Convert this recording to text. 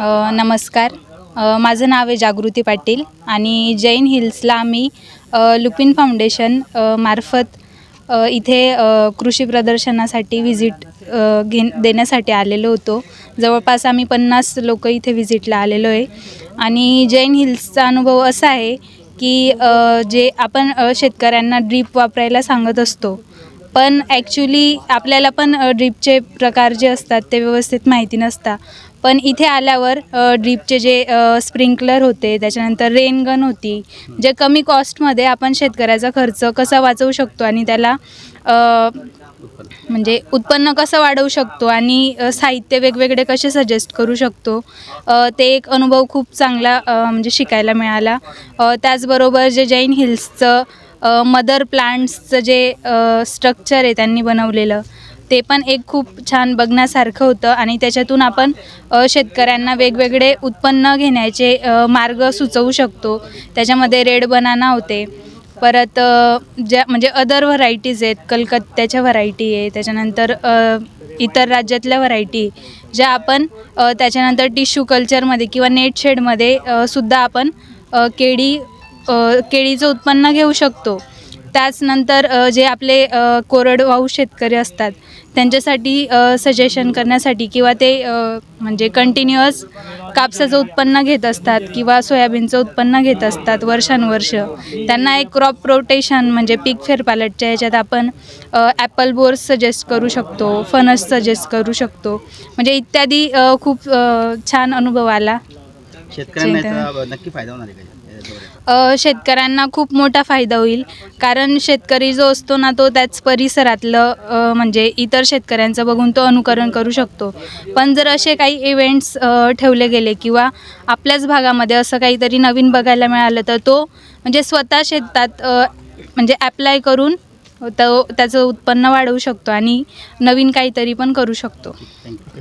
नमस्कार. माझं नाव आहे जागृती पाटील आणि जैन हिल्सला आम्ही लुपिन फाउंडेशन मार्फत इथे कृषी प्रदर्शनासाठी व्हिजिट घे देण्यासाठी आलेलो होतो. जवळपास आम्ही पन्नास लोक इथे व्हिजिटला आलेलो आहे. आणि जैन हिल्सचा अनुभव असा आहे की जे आपण शेतकऱ्यांना ड्रीप वापरायला सांगत असतो पण ॲक्च्युली आपल्याला पण ड्रीपचे प्रकार जे असतात ते व्यवस्थित माहिती नसतात पण इथे आल्यावर ड्रीपचे जे स्प्रिंकलर होते त्याच्यानंतर रेनगन होती जे कमी कॉस्टमध्ये आपण शेतकऱ्याचा खर्च कसा वाचवू शकतो आणि त्याला म्हणजे उत्पन्न कसं वाढवू शकतो आणि साहित्य वेगवेगळे कसे सजेस्ट करू शकतो ते एक अनुभव खूप चांगला म्हणजे शिकायला मिळाला. त्याचबरोबर जे जैन हिल्सचं मदर प्लांट्सचं जे स्ट्रक्चर आहे त्यांनी बनवलेलं ते पण एक खूप छान बघण्यासारखं होतं आणि त्याच्यातून आपण शेतकऱ्यांना वेगवेगळे उत्पन्न घेण्याचे मार्ग सुचवू शकतो. त्याच्यामध्ये रेड बनाना होते. परत ज्या म्हणजे अदर व्हरायटीज आहेत कलकत्त्याच्या व्हरायटी आहे त्याच्यानंतर इतर राज्यातल्या व्हरायटी ज्या आपण त्याच्यानंतर टिश्यू कल्चरमध्ये किंवा नेट शेडमध्ये सुद्धा आपण केळी केळीचं उत्पन्न घेऊ शकतो. त्याचनंतर जे आपले कोरडवाहू शेतकरी असतात त्यांच्यासाठी सजेशन करण्यासाठी किंवा ते म्हणजे कंटिन्युअस कापसाचं उत्पन्न घेत असतात किंवा सोयाबीनचं उत्पन्न घेत असतात वर्षानुवर्ष. त्यांना एक क्रॉप रोटेशन म्हणजे पीक फेरपालटच्या याच्यात आपण ॲपल बोर्स सजेस्ट करू शकतो फणस सजेस्ट करू शकतो. म्हणजे इत्यादी खूप छान अनुभव आला. शेतकऱ्यांना शेत- याचा नक्की फायदा होणार आहे का याच्याद्वारे? अ, शेतकऱ्यांना खूप मोठा फायदा होईल. कारण शेतकरी जो असतो ना तो त्याच परिसरातलं अ, म्हणजे इतर शेतकऱ्यांचं बघून तो अनुकरण करू शकतो. पण जर असे काही इव्हेंट्स ठेवले गेले किंवा आपल्याच भागामध्ये असं काहीतरी नवीन बघायला मिळालं तर तो म्हणजे स्वतः शेतात अ, म्हणजे ॲप्लाय करून तो त्याचं उत्पन्न वाढवू शकतो आणि नवीन काहीतरी पण करू शकतो. थँक्यू